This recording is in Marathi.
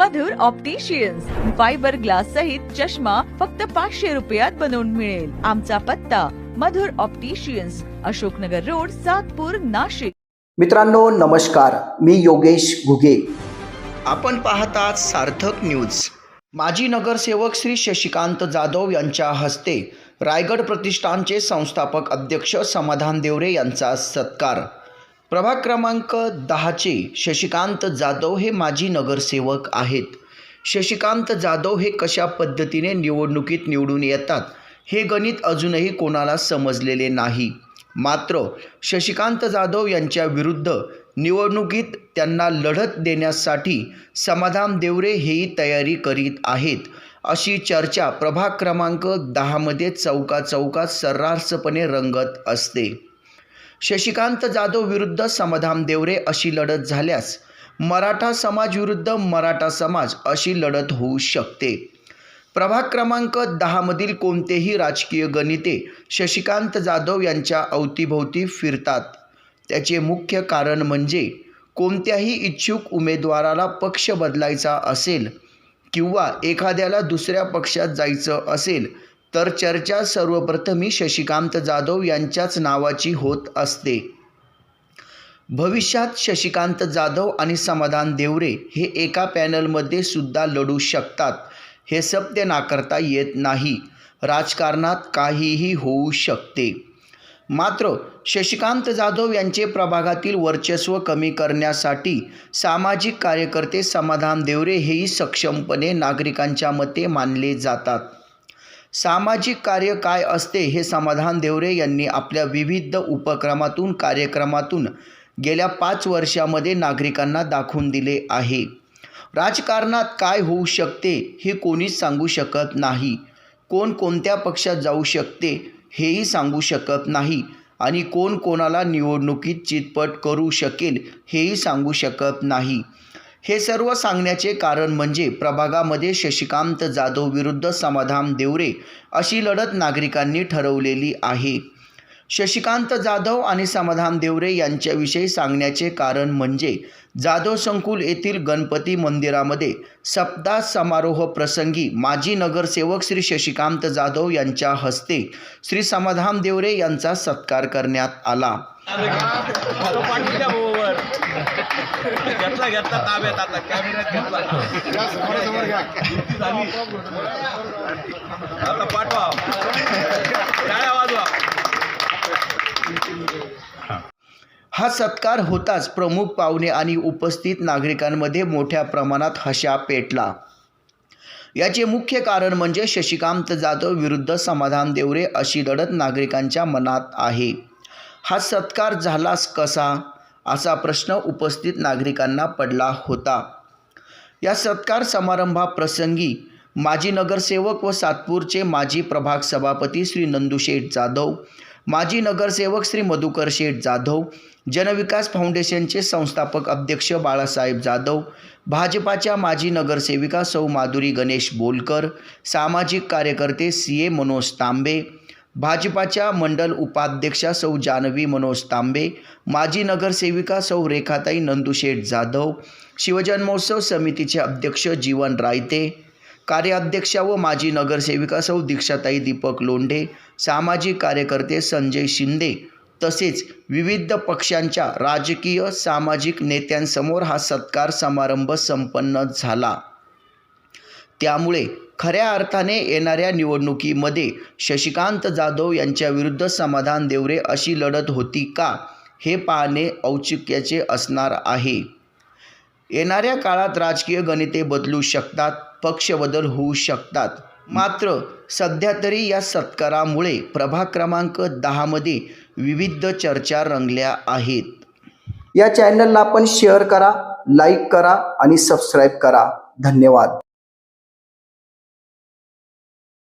मधुर ऑप्टिशियन्स फायबर ग्लास सहित चष्मा फक्त पाचशे रुपयात बनवून मिळेल. आमचा पत्ता मधुर ऑप्टिशियन्स अशोकनगर रोड सातपूर नाशिक. मित्रांनो नमस्कार. मी योगेश घुगे. आपण पाहतात सार्थक न्यूज. माजी नगरसेवक श्री शशिकांत जाधव यांच्या हस्ते रायगड प्रतिष्ठानचे संस्थापक अध्यक्ष समाधान देवरे यांचा सत्कार. प्रभाग क्रमांक दहाचे शशिकांत जाधव हे माजी नगरसेवक आहेत. शशिकांत जाधव हे कशा पद्धतीने निवडणुकीत निवडून येतात हे गणित अजूनही कोणाला समजलेले नाही. मात्र शशिकांत जाधव यांच्या विरुद्ध निवडणुकीत त्यांना लढत देण्यासाठी समाधान देवरे हेही तयारी करीत आहेत अशी चर्चा प्रभाग क्रमांक दहामध्ये चौका चौकात सर्रासपणे रंगत असते. शशिकांत जाधव विरुद्ध समाधान देवरे अशी लढत झाल्यास मराठा समाज विरुद्ध मराठा समाज अशी लढत होऊ शकते. प्रभाग क्रमांक दहामधील कोणतेही राजकीय गणिते शशिकांत जाधव यांच्या अवतीभोवती फिरतात. त्याचे मुख्य कारण म्हणजे कोणत्याही इच्छुक उमेदवाराला पक्ष बदलायचा असेल किंवा एखाद्याला दुसऱ्या पक्षात जायचं असेल तर चर्चा सर्वप्रथमी शशिकांत जाधव यांच्याच नावाची होत असते. भविष्यात शशिकांत जाधव आणि समाधान देवरे हे एका पॅनलमध्ये सुद्धा लढू शकतात हे सत्य नाकारता येत नाही. राजकारणात काहीही होऊ शकते. मात्र शशिकांत जाधव यांचे प्रभागातील वर्चस्व कमी करण्यासाठी सामाजिक कार्यकर्ते समाधान देवरे हेही सक्षमपणे नागरिकांच्या मते मानले जातात. सामाजिक कार्य काय असते हे समाधान देवरे यांनी आपल्या विविध उपक्रमातून कार्यक्रमातून गेल्या पाच वर्षामध्ये नागरिकांना दाखवून दिले आहे. राजकारणात काय होऊ शकते हे कोणीच सांगू शकत नाही. कोण कोणत्या पक्षात जाऊ शकते हेही सांगू शकत नाही आणि कोण कोणाला निवडणुकीत चितपट करू शकेल हेही सांगू शकत नाही. हे सर्व सांगण्याचे कारण म्हणजे प्रभागामध्ये शशिकांत जाधव विरुद्ध समाधान देवरे अशी लढत नागरिकांनी ठरवलेली आहे. शशिकांत जाधव आणि समाधान देवरे यांच्याविषयी सांगण्याचे कारण म्हणजे जाधव संकुल येथील गणपती मंदिरामध्ये सप्ताह समारोह प्रसंगी माजी नगरसेवक श्री शशिकांत जाधव यांच्या हस्ते श्री समाधान देवरे यांचा सत्कार करण्यात आला. घेतला घेतला ताब्यात आता कॅमेऱ्यात घेतला आता पाठवा हा सत्कार होताच प्रमुख पाहुणे आणि उपस्थित नागरिकांमध्ये मोठ्या प्रमाणात हशा पेटला. याचे मुख्य कारण म्हणजे शशिकांत जाधव विरुद्ध समाधान देवरे अशी लढत नागरिकांच्या मनात आहे. हा सत्कार झालाच कसा? असा प्रश्न उपस्थित नागरिकांना पडला होता. या सत्कार समारंभाप्रसंगी माजी नगरसेवक व सातपूरचे माजी प्रभाग सभापती श्री नंदुशेठ जाधव माजी नगरसेवक श्री मधुकर शेठ जाधव जनविकास फाउंडेशनचे संस्थापक अध्यक्ष बाळासाहेब जाधव भाजपाच्या माजी नगरसेविका सौ माधुरी गणेश बोलकर सामाजिक कार्यकर्ते सी ए मनोज तांबे भाजपाच्या मंडल उपाध्यक्षा सौ जानवी मनोज तांबे माजी नगरसेविका सौ रेखाताई नंदुशेठ जाधव शिवजन्मोत्सव समितीचे अध्यक्ष जीवन रायते कार्याध्यक्षा व माजी नगरसेविका सौ दीक्षाताई दीपक लोंढे सामाजिक कार्यकर्ते संजय शिंदे तसेच विविध पक्षांच्या राजकीय सामाजिक नेत्यांसमोर हा सत्कार समारंभ संपन्न झाला. त्यामुळे खऱ्या अर्थाने येणाऱ्या निवडणुकीमध्ये शशिकांत जाधव यांच्या विरुद्ध समाधान देवरे अशी लढत होती का हे पाहणे औचित्याचे असणार आहे. येणाऱ्या काळात राजकीय गणिते बदलू शकतात. पक्षबदल होऊ शकतात. मात्र सध्या तरी या सत्कारामुळे प्रभाग क्रमांक दहामध्ये विविध चर्चा रंगल्या आहेत. या चॅनलला आपण शेअर करा लाईक करा आणि सबस्क्राईब करा. धन्यवाद.